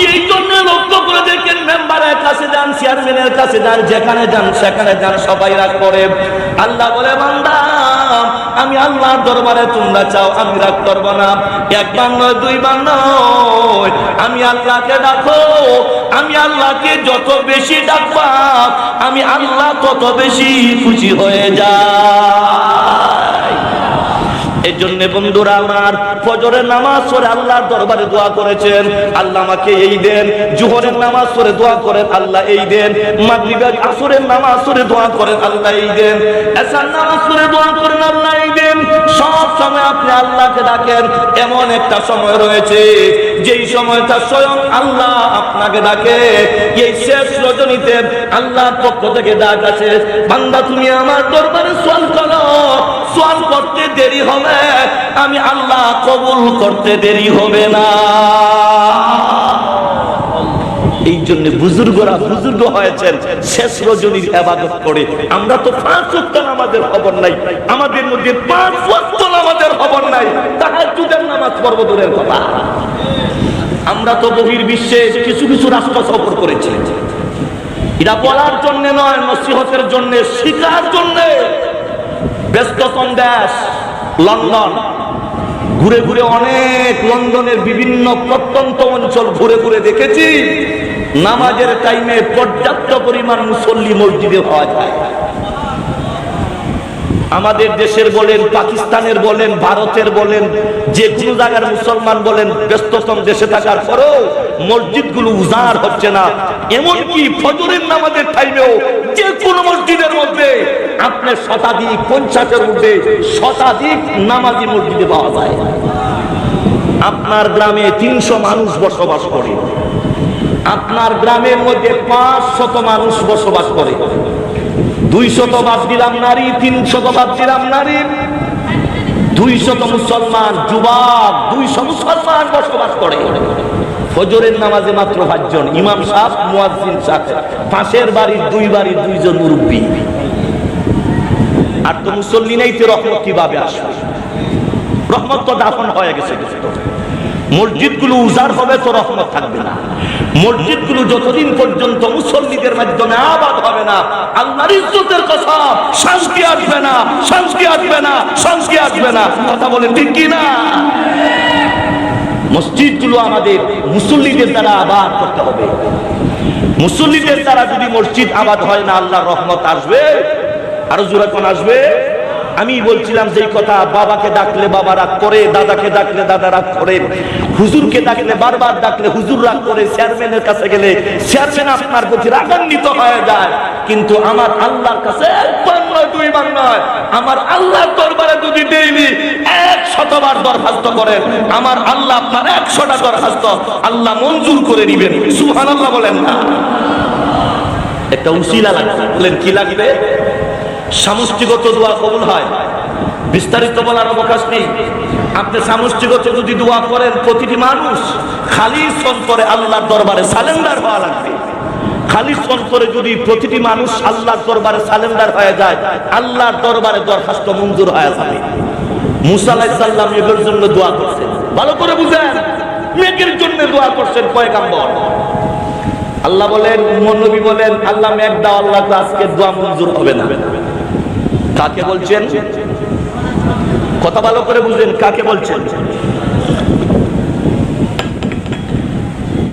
এই জন্য লক্ষ্য করে দেখেন মেম্বারের কাছে যান, চেয়ারম্যানের কাছে যান, যেখানে যান, সেখানে যান, সবাই রাগ করে। আল্লাহ বলে, বান্দা, আমি আল্লাহর দরবারে তোমরা চাও, আমি রাগ করব না। একবার নয়, দুইবার নয়, আমি আল্লাহকে ডাকো, আমি আল্লাহকে যত বেশি ডাকবা, আমি আল্লাহ তত বেশি খুশি হয়ে যাই। এই জন্য বন্ধুরা আমার ফজরের নামাজ পড়ে আল্লাহর দরবারে দোয়া করেছেন। আল্লাহ আমাকে এই দেন। জোহরের নামাজ পড়ে দোয়া করেন, আল্লাহ এই দেন। মাগরিবের আসরের নামাজ পড়ে দোয়া করেন, আল্লাহ এই দেন। এসার নামাজ পড়ে দোয়া করেন, আল্লাহ এই দেন। সব সময় আপনি আল্লাহকে ডাকেন, এমন একটা সময় রয়েছে, যেই সময়টা স্বয়ং আল্লাহ আপনাকে ডাকে। এই শেষ রজনীতে আল্লাহর পক্ষ থেকে ডাক আছে বান্দা তুমি আমার দরবারে সোয়াল করতে দেরি হবে, আমি আল্লাহ কবুল করতে দেরি হবে না। এই জন্য বুজুর্গরা বুজুর্গ হয়েছেন, শেষ রজনীর আবাদত করে। আমরা তো পাঁচ ওয়াক্ত নামাজের খবর নাই, আমাদের মধ্যে পাঁচ ওয়াক্ত নামাজের খবর নাই, তাহাজ্জুদের নামাজ পর্ব দূরের কথা। আমরা তো বহির বিশ্বে কিছু কিছু রাষ্ট্র সফর করেছি। এটা বলার জন্য নয়, নসিহতের জন্য শিকার জন্য। ব্যস্ততম দেশ লন্ডন। ঘুরে ঘুরে অনেক লন্ডনের বিভিন্ন প্রত্যন্ত অঞ্চল ঘুরে ঘুরে দেখেছি। নামাজের টাইমে পর্যাপ্ত পরিমাণ মুসল্লি মসজিদে হওয়া যায়। আমাদের দেশের বলেন, পাকিস্তানের বলেন, ভারতের বলেন, যে কোনো জায়গার মুসলমান বলেন, ব্যস্ততম দেশে থাকার পরেও মসজিদগুলো উজাড় হচ্ছে না। এমনকি ফজরের নামাজের টাইমেও যে কোনো মসজিদের মধ্যে আপনার শতাধিক, পঞ্চাশের মধ্যে শতাধিক নামাজি মসজিদে পাওয়া যায়। আপনার গ্রামে তিনশো মানুষ বসবাস করে। আপনার গ্রামের মধ্যে পাঁচ শত মানুষ বসবাস করে। দুই শত বাদ দিলাম নারী তিন শত বাদ দিলাম নারী। দুই শত মুসলমান, যুবক দুইশো মুসলমান বসবাস করে। ফজরের নামাজে মাত্র পাঁচজন, ইমাম সাহ মুয়াজ্জিন সাহ পাশের বাড়ির দুই বাড়ির দুইজন মুরব্বী। আর তো মুসল্লি নেই, তো রহমত কীভাবে আসবে? রহমত তো দাফন হয়ে গেছে। মসজিদগুলো উজাড় হবে, তো রহমত থাকবে না। মসজিদগুলো যতদিন পর্যন্ত মুসল্লিদের মাধ্যমে আবাদ হবে না, আল্লাহর ইজ্জতের কথা শান্তি আসবে না, শান্তি আসবে না, শান্তি আসবে না। কথা বলেন ঠিক কি না মসজিদগুলো আমাদের মুসল্লিদের দ্বারা আবাদ করতে হবে। মুসল্লিদের দ্বারা যদি মসজিদ আবাদ হয় না, আল্লাহর রহমত আসবে। আরও জোরে কোন আসবে? আমি বলছিলাম যেই কথা, বাবাকে ডাকলে বাবা রাগ করে, দাদাকে ডাকলে দাদা রাগ করে, হুজুরকে ডাকলে বারবার ডাকলে হুজুর রাগ করে, চেয়ারম্যানের কাছে গেলে চেয়ারম্যান আপনার প্রতি রাগান্বিত হয়ে যায়। কিন্তু আমার আল্লাহর কাছে একবার নয়, দুইবার নয়। আমার আল্লাহর দরবারে যদি ডেইলি এক শতবার দরখাস্ত করেন, আমার আল্লাহ আপনার একশোটা দরখাস্ত আল্লাহ মঞ্জুর করে নিবেন। সুহান আল্লাহ বলেন না। একটা উসিলা লাগবে। বলেন, কি লাগবে? সমষ্টিগত দোয়া কবুল হয়। বিস্তারিত বলার অবকাশ নেই। আপনি সমষ্টিগত যদি দোয়া করেন, প্রতিটি মানুষ খালি অন্তরে আল্লাহর দরবারে সালেন্ডার হওয়া লাগবে। খালি অন্তরে যদি প্রতিটি মানুষ আল্লাহর দরবারে সালেন্ডার হয়ে যায়, আল্লাহর দরবারে দরখাস্ত মঞ্জুর হয়ে যাবে। মুসা আলাইহিস মেঘের জন্য দোয়া করছেন। ভালো করে বুঝেন। মেঘের জন্য দোয়া করছেন পয়গাম্বর। আল্লাহ বলেন নবী বলেন, আল্লাহ মেঘ দাও আল্লাহ আজকে দোয়া মঞ্জুর হবে না। কাকে বলছেন? কথা ভালো করে বুঝলেন কাকে বলছেন?